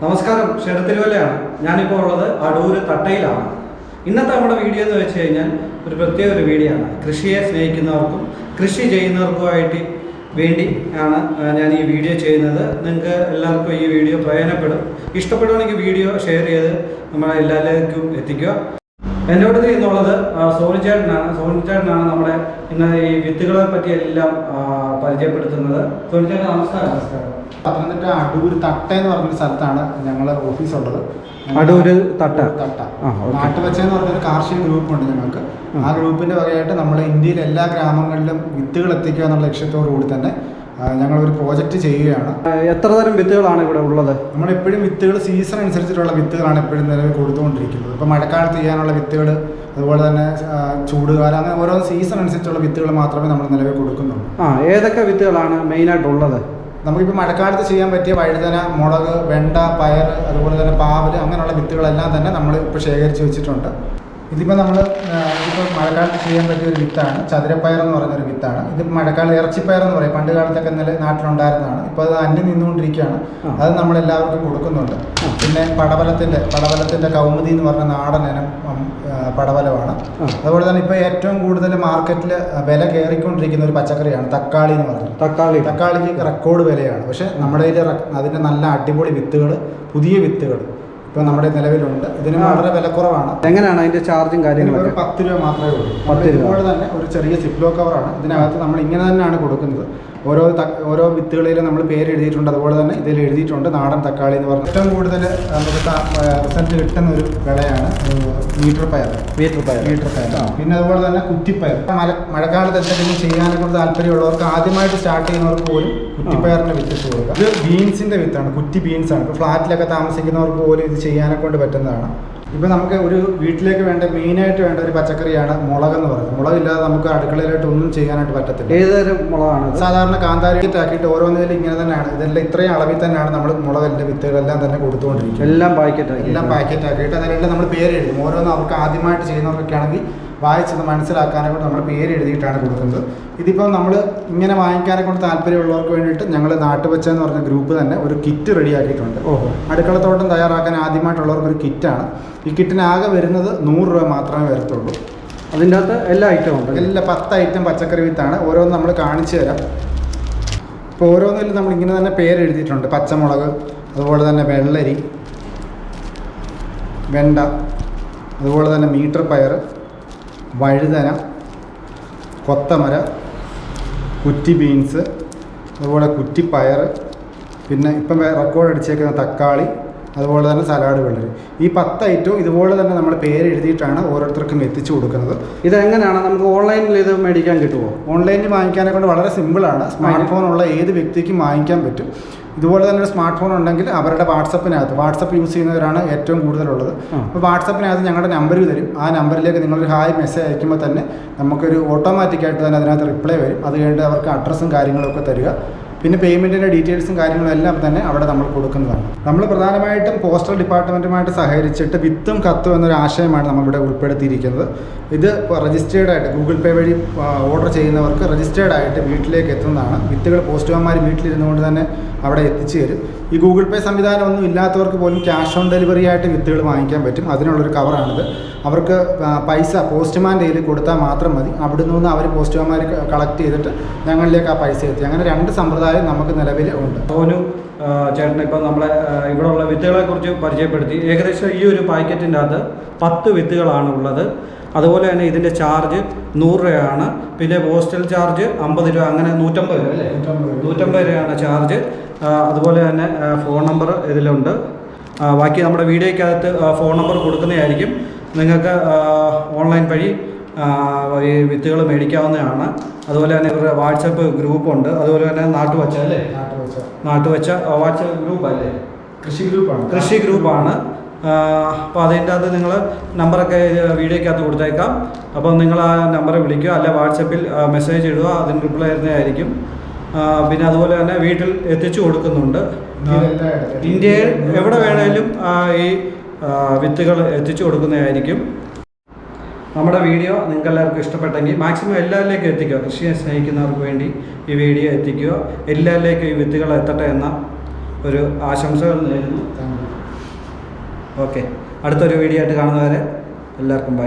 നമസ്കാരം ഷെരത്തിരുവല്ലയാണ് ഞാനിപ്പോൾ ഉള്ളത് അടൂർ തട്ടയിലാണ്. ഇന്നത്തെ നമ്മുടെ വീഡിയോ എന്ന് വെച്ച് കഴിഞ്ഞാൽ ഒരു പ്രത്യേക ഒരു വീഡിയോ ആണ്. കൃഷിയെ സ്നേഹിക്കുന്നവർക്കും കൃഷി ചെയ്യുന്നവർക്കുമായിട്ട് വേണ്ടി ആണ് ഞാൻ ഈ വീഡിയോ ചെയ്യുന്നത്. നിങ്ങൾക്ക് എല്ലാവർക്കും ഈ വീഡിയോ പ്രയോജനപ്പെടും. ഇഷ്ടപ്പെടുവാണെങ്കിൽ വീഡിയോ ഷെയർ ചെയ്ത് നമ്മളെ എല്ലാവർക്കും എത്തിക്കുക. എന്റെ കൂടെ സോണി ചേട്ടനാണ്. സോണി ചേട്ടനാണ് നമ്മുടെ ഇന്ന് ഈ വിത്തുകളെ പറ്റി എല്ലാം ആ, പരിചയപ്പെടുത്തുന്നത്. സോനിച്ചേട്ടൻ നമസ്കാരം നമസ്കാരം. പത്തനംതിട്ട അടൂര് തട്ട എന്ന് പറഞ്ഞൊരു സ്ഥലത്താണ് ഞങ്ങളെ ഓഫീസ് ഉള്ളത്. അടൂര് തട്ട. തട്ട. നാട്ടുവച്ച എന്ന് പറഞ്ഞൊരു കാർഷിക ഗ്രൂപ്പ് ഉണ്ട് ഞങ്ങൾക്ക്. ആ. ഗ്രൂപ്പിന്റെ വകയായിട്ട് നമ്മൾ ഇന്ത്യയിലെ എല്ലാ ഗ്രാമങ്ങളിലും വിത്തുകൾ എത്തിക്കുക എന്നുള്ള ലക്ഷ്യത്തോടു കൂടി തന്നെ ഞങ്ങൾ ഒരു പ്രോജക്റ്റ് ചെയ്യുകയാണ്. എത്ര തരം വിത്തുകളാണ് ഇവിടെ ഉള്ളത്? നമ്മൾ എപ്പോഴും വിത്തുകൾ സീസൺ അനുസരിച്ചിട്ടുള്ള വിത്തുകളാണ് എപ്പോഴും നിലവിൽ കൊടുത്തുകൊണ്ടിരിക്കുന്നത്. ഇപ്പോൾ മഴക്കാലത്ത് ചെയ്യാനുള്ള വിത്തുകൾ അതുപോലെ തന്നെ ചൂടുകാലം അങ്ങനെ ഓരോ സീസൺ അനുസരിച്ചുള്ള വിത്തുകൾ മാത്രമേ നമ്മൾ നിലവിൽ കൊടുക്കുന്നുള്ളൂ. ആ ഏതൊക്കെ വിത്തുകളാണ് മെയിനായിട്ടുള്ളത് നമുക്കിപ്പോൾ മഴക്കാലത്ത് ചെയ്യാൻ പറ്റിയ വഴുതന മുളക് വെണ്ട പയർ അതുപോലെ തന്നെ പാവൽ അങ്ങനെയുള്ള വിത്തുകളെല്ലാം തന്നെ നമ്മൾ ഇപ്പോൾ ശേഖരിച്ച് വെച്ചിട്ടുണ്ട്. ഇതിപ്പോൾ നമ്മൾ ഇതിപ്പോൾ മഴക്കാലത്ത് ചെയ്യാൻ പറ്റിയ ഒരു വിത്താണ്. ചതുരപ്പയർ എന്ന് പറയുന്ന ഒരു വിത്താണ്. ഇത് മഴക്കാലം ഇറച്ചിപ്പയർ എന്ന് പറയും. പണ്ട് കാലത്തൊക്കെ ഇന്നലെ നാട്ടിലുണ്ടായിരുന്നതാണ്. ഇപ്പോൾ അത് അന്യം നിന്നുകൊണ്ടിരിക്കുകയാണ്. അത് നമ്മൾ എല്ലാവർക്കും കൊടുക്കുന്നുണ്ട് പിന്നെ പടവലത്തിന്റെ പടവലത്തിന്റെ കൗമുദി എന്ന് പറഞ്ഞ നാടൻ ഇനം പടവലമാണ്. അതുപോലെ തന്നെ ഇപ്പോൾ ഏറ്റവും കൂടുതൽ മാർക്കറ്റിൽ വില കയറിക്കൊണ്ടിരിക്കുന്ന ഒരു പച്ചക്കറിയാണ് തക്കാളി എന്ന് പറയുന്നത് തക്കാളി. തക്കാളിക്ക് റെക്കോർഡ് വിലയാണ്. പക്ഷേ നമ്മുടെ കയ്യിൽ അതിന്റെ നല്ല അടിപൊളി വിത്തുകൾ പുതിയ വിത്തുകൾ ഇപ്പോൾ നമ്മുടെ നിലവിലുണ്ട്. ഇതിന് വളരെ വിലക്കുറവാണ് എങ്ങനെയാണ് അതിന്റെ ചാർജും കാര്യങ്ങളും കാര്യങ്ങളൊക്കെ പത്ത് രൂപ മാത്രമേ ഉള്ളൂ. പത്ത് രൂപ. തന്നെ ഒരു ചെറിയ സിപ്ലോ കവറാണ് ഇതിനകത്ത് നമ്മൾ ഇങ്ങനെ തന്നെയാണ് കൊടുക്കുന്നത്. ഓരോ ത- ഓരോ വിത്തുകളിലും നമ്മൾ പേര് എഴുതിയിട്ടുണ്ട്. അതുപോലെ തന്നെ ഇതിൽ എഴുതിയിട്ടുണ്ട് നാടൻ തക്കാളി എന്ന് പറഞ്ഞാൽ ഏറ്റവും കൂടുതൽ നമുക്ക് റിസൾട്ട് കിട്ടുന്ന ഒരു വിളയാണ് മീറ്റർ പയർ മീറ്റർ പയർ മീറ്റർ പയർ പിന്നെ അതുപോലെ തന്നെ കുറ്റിപ്പയർ. മല മഴക്കാലത്ത് എന്തെങ്കിലും ചെയ്യാനൊക്കെ താല്പര്യമുള്ളവർക്ക് ആദ്യമായിട്ട് സ്റ്റാർട്ട് ചെയ്യുന്നവർക്ക് പോലും കുറ്റിപ്പയറിന്റെ വിത്ത് ഇട്ട് കൊടുക്കുക. ഇത് ബീൻസിന്റെ വിത്താണ്. കുറ്റി ബീൻസാണ് ഫ്ലാറ്റിലൊക്കെ താമസിക്കുന്നവർക്ക് പോലും ഇത് ചെയ്യാനെ കൊണ്ട് പറ്റുന്നതാണ്. ഇപ്പം നമുക്ക് ഒരു വീട്ടിലേക്ക് വേണ്ട മെയിനായിട്ട് വേണ്ട ഒരു പച്ചക്കറിയാണ് മുളക് എന്ന് പറയുന്നത്. മുളകില്ലാതെ നമുക്ക് അടുക്കളയിലായിട്ട് ഒന്നും ചെയ്യാനായിട്ട് പറ്റത്തില്ല. ഏതൊരു തരം മുളകാണ് സാധാരണ കാന്താരിയിട്ട് ആക്കിയിട്ട് ഓരോന്നിലും ഇങ്ങനെ തന്നെയാണ്. ഇതെല്ലാം ഇത്രയും അളവിൽ തന്നെയാണ് നമ്മൾ മുളകിന്റെ വിത്തുകളെല്ലാം തന്നെ കൊടുത്തുകൊണ്ടിരിക്കുന്നത്. എല്ലാം പാക്കറ്റ് എല്ലാം പാക്കറ്റ് ആക്കിയിട്ട് അതിനെല്ലാം നമ്മൾ പേര് എഴുതും. ഓരോന്നും അവർക്ക് ആദ്യമായിട്ട് ചെയ്യുന്നവർക്കൊക്കെ ആണെങ്കിൽ വായിച്ചത് മനസ്സിലാക്കാനെ കൊണ്ട് നമ്മൾ പേര് എഴുതിയിട്ടാണ് കൊടുക്കുന്നത്. ഇതിപ്പോൾ നമ്മൾ ഇങ്ങനെ വാങ്ങിക്കാനെ കൊണ്ട് താല്പര്യമുള്ളവർക്ക് വേണ്ടിയിട്ട് ഞങ്ങൾ നാട്ടുപച്ച എന്ന് പറഞ്ഞ ഗ്രൂപ്പ് തന്നെ ഒരു കിറ്റ് റെഡിയാക്കിയിട്ടുണ്ട്. ഓഹോ. അടുക്കളത്തോട്ടം തയ്യാറാക്കാൻ ആദ്യമായിട്ടുള്ളവർക്ക് ഒരു കിറ്റാണ്. ഈ കിറ്റിനാകെ വരുന്നത് നൂറ് രൂപ മാത്രമേ വരത്തുള്ളൂ. അതിന്റെ അകത്ത് എല്ലാ ഐറ്റവും ഉണ്ട് എല്ലാ പത്ത് ഐറ്റം പച്ചക്കറി വിത്താണ്. ഓരോന്ന് നമ്മൾ കാണിച്ചു തരാം. ഇപ്പോൾ ഓരോന്നിലും നമ്മൾ ഇങ്ങനെ തന്നെ പേര് എഴുതിയിട്ടുണ്ട്. പച്ചമുളക് അതുപോലെ തന്നെ വെള്ളരി വെണ്ട അതുപോലെ തന്നെ മീറ്റർ പയർ വഴുതന കൊത്തമര കുറ്റി ബീൻസ് അതുപോലെ കുറ്റിപ്പയർ പിന്നെ ഇപ്പം റെക്കോർഡ് അടിച്ചേക്കുന്ന തക്കാളി അതുപോലെ തന്നെ സലാഡ് വെള്ളരി ഈ പത്ത് ഐറ്റവും ഇതുപോലെ തന്നെ നമ്മൾ പേര് എഴുതിയിട്ടാണ് ഓരോരുത്തർക്കും എത്തിച്ചു കൊടുക്കുന്നത്. ഇതെങ്ങനെയാണ്? നമുക്ക് ഓൺലൈനിൽ ഇത് മേടിക്കാൻ കിട്ടുമോ ഓൺലൈനിൽ വാങ്ങിക്കാനെ കൊണ്ട് വളരെ സിമ്പിളാണ് സ്മാർട്ട് ഫോൺ ഉള്ള ഏത് വ്യക്തിക്കും വാങ്ങിക്കാൻ പറ്റും. ഇതുപോലെ തന്നെ ഒരു സ്മാർട്ട് ഫോൺ ഉണ്ടെങ്കിൽ അവരുടെ വാട്സപ്പിനകത്ത് വാട്സപ്പ് യൂസ് ചെയ്യുന്നവരാണ് ഏറ്റവും കൂടുതലുള്ളത്. അപ്പോൾ വാട്സപ്പിനകത്ത് ഞങ്ങളുടെ നമ്പർ തരും. ആ നമ്പറിലേക്ക് നിങ്ങളൊരു ഹായ് മെസ്സേജ് അയക്കുമ്പോൾ തന്നെ നമുക്കൊരു ഓട്ടോമാറ്റിക്കായിട്ട് തന്നെ അതിനകത്ത് റിപ്ലൈ വരും. അത് കഴിഞ്ഞിട്ട് അവർക്ക് അഡ്രസ്സും കാര്യങ്ങളൊക്കെ തരിക. പിന്നെ പേയ്മെന്റിന്റെ ഡീറ്റെയിൽസും കാര്യങ്ങളും എല്ലാം തന്നെ അവിടെ നമ്മൾ കൊടുക്കുന്നതാണ്. നമ്മൾ പ്രധാനമായിട്ടും പോസ്റ്റൽ ഡിപ്പാർട്ട്മെന്റുമായിട്ട് സഹകരിച്ചിട്ട് വിത്തും കത്തും എന്നൊരു ആശയമാണ് നമ്മളിവിടെ ഉൾപ്പെടുത്തിയിരിക്കുന്നത്. ഇത് രജിസ്റ്റേർഡ് ആയിട്ട് ഗൂഗിൾ പേ വഴി ഓർഡർ ചെയ്യുന്നവർക്ക് രജിസ്റ്റേർഡ് ആയിട്ട് വീട്ടിലേക്ക് എത്തുന്നതാണ്. വിത്തുകൾ പോസ്റ്റ്മാൻമാർ വീട്ടിലിരുന്നുകൊണ്ട് തന്നെ അവിടെ എത്തിച്ചു തരും. ഈ ഗൂഗിൾ പേ സംവിധാനം ഒന്നും ഇല്ലാത്തവർക്ക് പോലും ക്യാഷ് ഓൺ ഡെലിവറി ആയിട്ട് വിത്തുകൾ വാങ്ങിക്കാൻ പറ്റും. അതിനുള്ളൊരു കവറാണിത് അവർക്ക് പൈസ പോസ്റ്റ്മാന്റെ കയ്യിൽ കൊടുത്താൽ മാത്രം മതി. അവിടെ നിന്ന് അവർ പോസ്റ്റ്മാൻമാർ കളക്ട് ചെയ്തിട്ട് ഞങ്ങളിലേക്ക് ആ പൈസ എത്തി. അങ്ങനെ രണ്ട് സമ്പ്രദായം നമുക്ക് നിലവിൽ ഉണ്ട്. സോനു ചേട്ടൻ ഇപ്പം നമ്മളെ ഇവിടെയുള്ള വിത്തുകളെ കുറിച്ച് പരിചയപ്പെടുത്തി. ഏകദേശം ഈ ഒരു പാക്കറ്റിന്റെ അകത്ത് പത്ത് വിത്തുകളാണ് ഉള്ളത്. അതുപോലെ തന്നെ ഇതിന്റെ ചാർജ് നൂറ് രൂപയാണ്. പിന്നെ പോസ്റ്റൽ ചാർജ് അമ്പത് രൂപ അങ്ങനെ നൂറ്റമ്പത് രൂപ അല്ലേ? നൂറ്റമ്പത് രൂപ. നൂറ്റമ്പത് രൂപയാണ് ചാർജ്. അതുപോലെ തന്നെ ഫോൺ നമ്പർ ഇതിലുണ്ട്. ബാക്കി നമ്മുടെ വീഡിയോയ്ക്കകത്ത് ഫോൺ നമ്പർ കൊടുക്കുന്നതായിരിക്കും. നിങ്ങൾക്ക് ഓൺലൈൻ വഴി ഈ വിത്തുകൾ മേടിക്കാവുന്നതാണ്. അതുപോലെ തന്നെ ഇവരുടെ വാട്സപ്പ് ഗ്രൂപ്പുണ്ട്. അതുപോലെ തന്നെ നാട്ടുവച്ച അല്ലേ? നാട്ടുവച്ച. വാട്സപ്പ് ഗ്രൂപ്പ് അല്ലേ കൃഷി ഗ്രൂപ്പാണ്. കൃഷി ഗ്രൂപ്പാണ്. അപ്പോൾ അതിന്റെ അകത്ത് നിങ്ങൾ നമ്പറൊക്കെ വീഡിയോക്കകത്ത് കൊടുത്തേക്കാം. അപ്പോൾ നിങ്ങൾ ആ നമ്പറെ വിളിക്കുക. അല്ലെ വാട്സപ്പിൽ മെസ്സേജ് ഇടുക. അതിന് റിപ്ലൈ തരുന്നതായിരിക്കും. പിന്നെ അതുപോലെ തന്നെ വീട്ടിൽ എത്തിച്ചു കൊടുക്കുന്നുണ്ട്. ഇന്ത്യയിൽ എവിടെ വേണേലും ഈ വിത്തുകൾ എത്തിച്ചു കൊടുക്കുന്നതായിരിക്കും. നമ്മുടെ വീഡിയോ നിങ്ങൾക്ക് എല്ലാവർക്കും ഇഷ്ടപ്പെട്ടെങ്കിൽ മാക്സിമം എല്ലാവരിലേക്കും എത്തിക്കുക. കൃഷിയെ സ്നേഹിക്കുന്നവർക്ക് വേണ്ടി ഈ വീഡിയോ എത്തിക്കുക. എല്ലാവരിലേക്കും ഈ വിത്തുകൾ എത്തട്ടെ എന്ന ഒരു ആശംസകൾ നേരുന്നു. ഓക്കെ. അടുത്തൊരു വീഡിയോ ആയിട്ട് കാണുന്നവരെ എല്ലാവർക്കും ബൈ